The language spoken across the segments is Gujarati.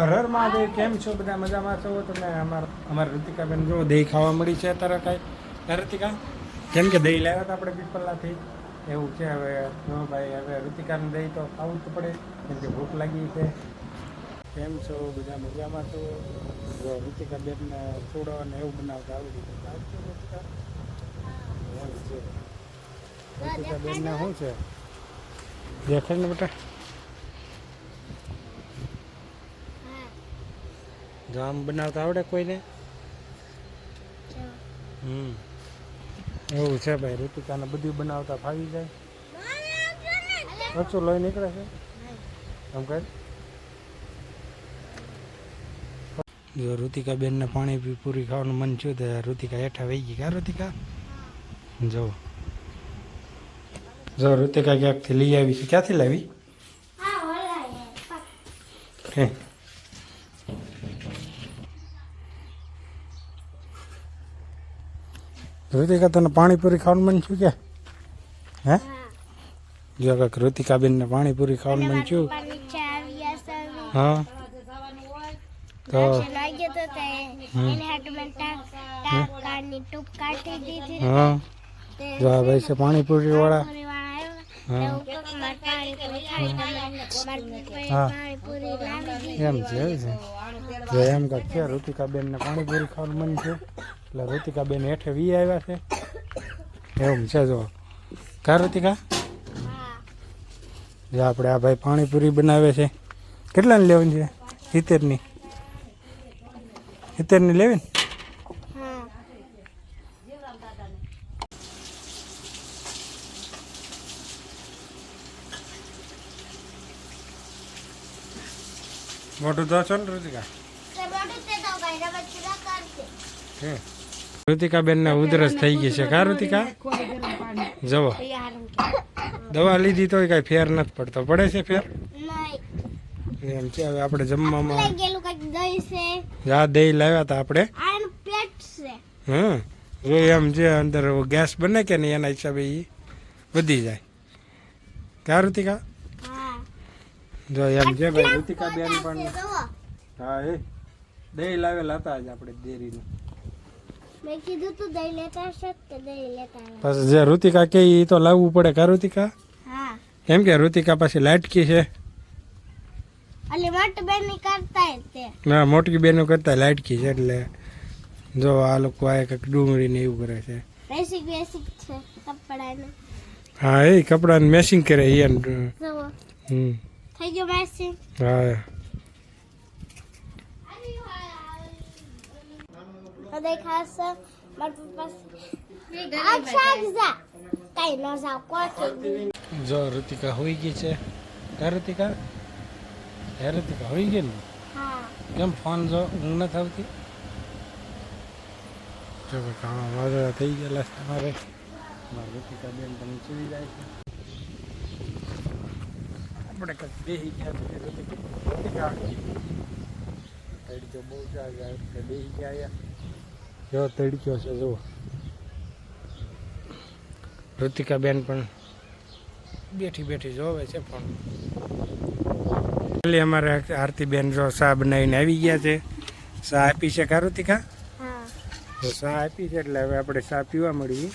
હરર મહાદેવ કેમ છો? બધા મજામાં છો? તમે અમાર અમારા ઋતિકાબેન જો દહીં ખાવા મળી છે અત્યારે કાંઈ. ઋતિકા કેમ કે દહીં લાવ્યા હતા આપણે પીપલાથી એવું છે હવે. જો ભાઈ, હવે ઋતિકાને દહીં તો ખાવું જ પડે. કેમ કે ભૂખ લાગી છે. કેમ છો? બધા મજામાં છો? જો ઋતિકાબેનને છોડો અને એવું બનાવતા આવડી ગયું ઋતિકા ઋતિકાબેનને શું છે? દેખાય ને બેટા? જામ બનાવતા આવડે કોઈને? હમ. એવું છે ભાઈ ઋતિકાને બધું બનાવતા ફાવી જાય. ઓછું લોહી નીકળે છે? એમ કહે? જો ઋતિકા બેનને પાણી પી પૂરી ખાવાનું મન થયું તો ઋતિકા હેઠા વહી ગઈ કા ઋતિકા જો. જો ઋતિકા ક્યાંકથી લઈ આવી છે? ક્યાંથી લાવી? હે? ઋતિકા તને પાણીપુરી ખાવાનું મન છું કે? હે? જો કાંઈક ઋતિકાબેનને પાણીપુરી ખાવાનું મન છું હા. તો હા. જો આ ભાઈ છે પાણીપુરી વાળા હા. એમ છે. જો એમ કાંઈક છે ઋતિકાબેનને પાણીપુરી ખાવાનું મન છે. એટલે ઋતિકાબેન હેઠે વી આવ્યા છે. એવું છે જો. કા ઋતિકા જો આપણે આ ભાઈ પાણીપુરી બનાવે છે. કેટલાની લેવાની છે? સિત્તેરની. સિત્તેરની લેવી ને? મોટું તો છો ને ઋતિકા હે. ઋતિકાબેનને ઉધરસ થઈ ગઈ છે. કા ઋતિકા? જવો. દવા લીધી તોય કાંઈ ફેર નથી પડતો. પડે છે ફેર? એમ છે. હવે આપણે જમવામાં જા દહીં લાવ્યા હતા આપણે. હમ. જો એમ જે અંદર ગેસ બને કે નહીં એના હિસાબે એ વધી જાય. કા ઋતિકા? જો એમ છે ભાઈ ઋતિકા બેન પણ હા એ. દહીં લાવેલા હતા જ આપણે ડેરીનું. મેં કીધું તું દહીં લેતા હશે તો દહીં લેતા આવ્યા. પછી જે ઋતિકા કે એ તો લાવવું પડે કા ઋતિકા? હા. એમ કે ઋતિકા પછી લાટકી છે. એટલે મોટી બેન કરતા તે. ના મોટી બેનો કરતા લાટકી છે એટલે જો આ લોકો આ કંઈક ડુંગળી ને એવું કરે છે. બેસિક બેસિક છે કપડાનું. હા એ કપડાને મેસિંગ કરે એ એમ. હમ. થઈ ગયો મેસિંગ હા. હૃદય ખાસ મારા પપ્પા અક્ષા જા કઈ ન કોઠી જો ઋતિકા હોઈ ગઈ છે કા ઋતિકા હે ઋતિકા હોઈ ગઈ ને હા કેમ ફોન જો ઊંઘ નથી આવતી જો કામ વાદળા થઈ ગયેલા છે અમારે મારી ઋતિકા બેન તમે ચીવી જાય છે આપણે કંઈક બેસી ગયા છે ઋતિકા બહુ જાય જાય બેસી ગયા જો તડક્યો છે જુઓ. ઋતિકાબેન પણ બેઠી બેઠી જોવે છે પણ. એટલે અમારે આરતીબેન જો ચા બનાવીને આવી ગયા છે. ચા આપી છે કા ઋતિકા? હા. તો ચા આપી છે એટલે હવે આપણે ચા પીવા મળી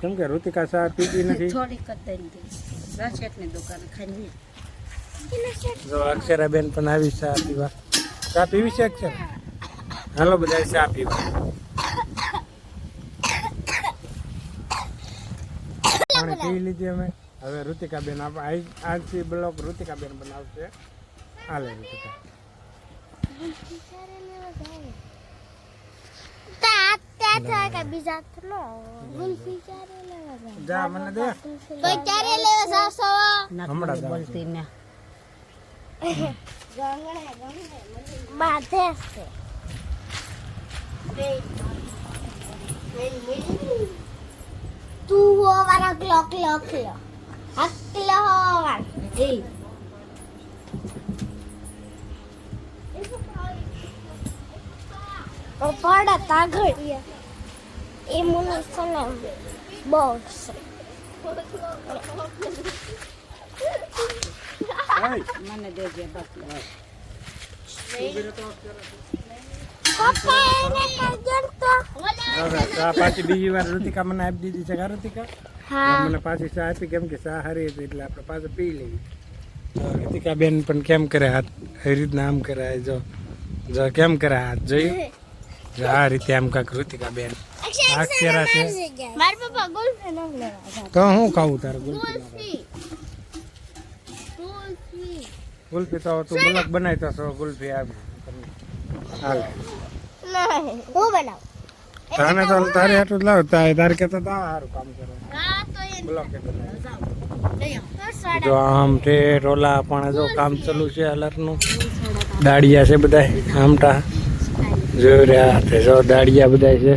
કેમ કે ઋતિકા ચા પીતી નથી? જો અક્ષરાબેન પણ આવી ચા પીવા. ચા પીવી છે અક્ષર? હાલો બધા ચા પીવા પાણી પી લીધી અમે. હવે ઋતિકાબેન આજથી બ્લોક ઋતિકાબેન બનાવશે. હાલે ઋતિકા. હમણાં તું હો વાળા ક્લો ક્લો ક્લો હકલો હોવાર એ પડે તાગડીએ એ મને છે Hey. મને દેજે બાકી પાછી બીજી વાર ઋતિકા મને આપી દીધી છે કા ઋતિકા મને પાછી ચા આપી કેમ કે ચા હારી હતી એટલે આપણે પાછું પી લેવી તો ઋતિકા બેન પણ કેમ કરે હાથ? એ રીતના આમ કરે જો જો કેમ કરે હાથ? જોયું? જો આ રીતે આમ કાંક ઋતિકા બેન અક્ષરા છે તો હું ખાવું તારે ગુલ્ફી ગુલ્ફી. તો તું બ્લોક બનાવી તો ગુલ્ફી આપી હાલ. નહીં તાને તો તારે આટલું લાવ. તારે તારે કહેતા તા સારું કામ કરે. હા આમ તે રોલા પણ જો કામ ચાલુ છે અલરનું દાડિયા છે બધા આમટા. જોઈ રહ્યા તે જો દાડિયા બધા છે.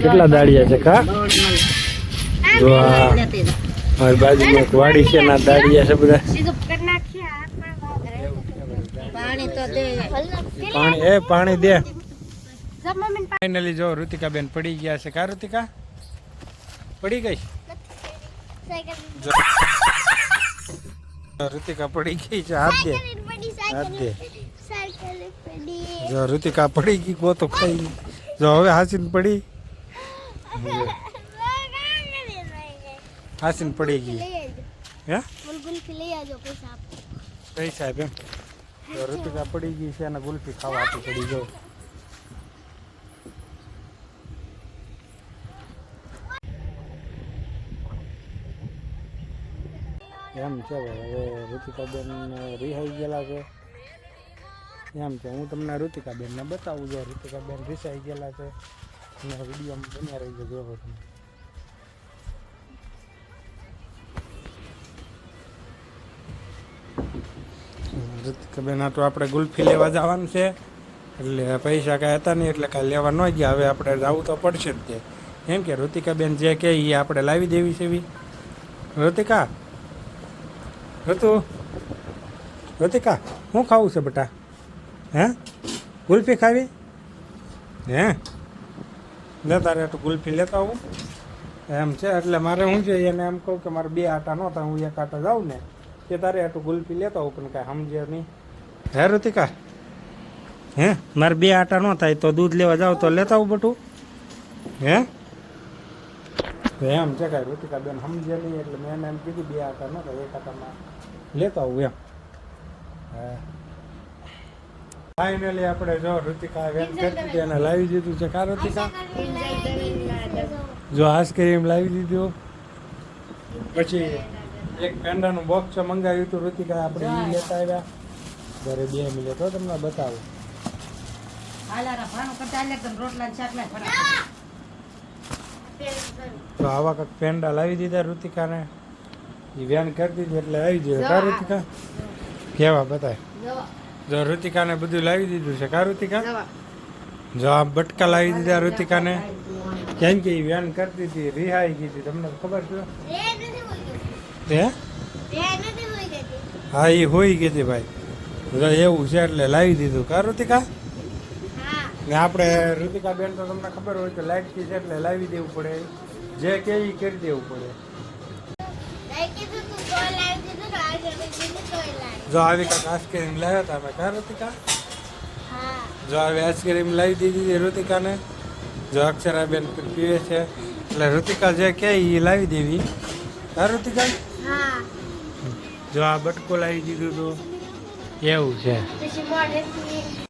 કેટલા દાડિયા છે કા જો આ મારી બાજુમાં એક વાડી છે ના દાડિયા છે બધા પાણી એ પાણી દે. ફાઇનલી જો ઋતિકા બેન પડી ગયા છે. કા ઋતિકા? પડી ગઈ? જો ઋતિકા પડી ગઈ છે. હાથ દે. હાથ દે. જો ઋતિકા પડી ગઈ ગોતો ખાઈ. જો હવે હાસીન પડી. હાસીન પડી ગઈ. હે? પૈસા એમ. તો ઋતિકા પડી ગઈ છે અને ગુલ્ફી ખાવા આપી પડી જો એમ છે હવે ઋતિકાબેન રિહાઈ ગયેલા છે. એમ છે, હું તમને ઋતિકાબેનને બતાવું છું ઋતિકાબેન રિસાઈ ગયેલા છે. અને વિડીયોમાં બન્યા રહી જજો જોવો તમે ઋતિકાબેન આ તો આપણે ગુલ્ફી લેવા જવાનું છે. એટલે પૈસા કાંઈ હતા નહીં, એટલે કાંઈ લેવા ન ગયા. હવે આપણે જવું તો પડશે જ તે. એમ કે ઋતિકાબેન જે કહે એ આપણે લાવી દેવી છે એવી. ઋતિકા ઋતુ? ઋતિકા શું ખાવું છે બેટા? હે? ગુલ્ફી ખાવી? હે? લે તારે તો ગુલ્ફી લેતા આવું. એમ છે, એટલે મારે હું છે, એને એમ કહું કે મારે બે આટા નહોતા, હું એક આટા જાઉં ને. કે તારે આટલું ગુલ્ફી લેતા આવું પણ કાંઈ સમજે નહીં. હે ઋતિકા હે? મારે બે આટા ન થાય તો દૂધ લેવા જાવ તો લેતા આવું બટું. હે? એમ છે કાંઈ ઋતિકા બેન સમજે નહીં એટલે મેં એને એમ કીધું બે આટા ન થાય એક આટામાં લેતા આવું એમ. હા. ફાઇનલી આપણે જો ઋતિકા વેન કરતી એને લાવી દીધું છે. કા ઋતિકા જો આઈસ્ક્રીમ લાવી દીધું. પછી એક પેંડાનું બોક્સ મંગાવ્યું હતું ઋતિકા આપણે એ લેતા આવ્યા. ઘરે બે મિલે તો તમને બતાવું. તો આવા કંઈક પેંડા લાવી દીધા ઋતિકાને એ વ્યાન કરી દીધું એટલે આવી જાય કા ઋતિકા કેવા બતાય જો. ઋતિકાને બધું લાવી દીધું છે કા ઋતિકા જો. આ બટકા લાવી દીધા ઋતિકાને કેમ કે એ વ્યાન કરતી હતી રિહાઈ ગઈ હતી તમને ખબર છે? હે? એ હોય ગઈ. હા એ હોઈ ગઈ હતી ભાઈ. એવું છે એટલે લાવી દીધું. કા ઋતિકા ને આપણે ઋતિકા બેન તો તમને ખબર હોય કે લાઈટથી છે એટલે લાવી દેવું પડે. જે કે એ કરી દેવું પડે. જો આવી કાંક આઈસ્ક્રીમ લાવ્યા હતા અમે. કા ઋતિકા જો આવી આઈસ્ક્રીમ લાવી દીધી હતી ઋતિકાને જો અક્ષરાબેન પીવે છે. એટલે ઋતિકા જે કે એ લાવી દેવી. હા ઋતિકા જો આ બટકો લાવી દીધું તો એવું છે.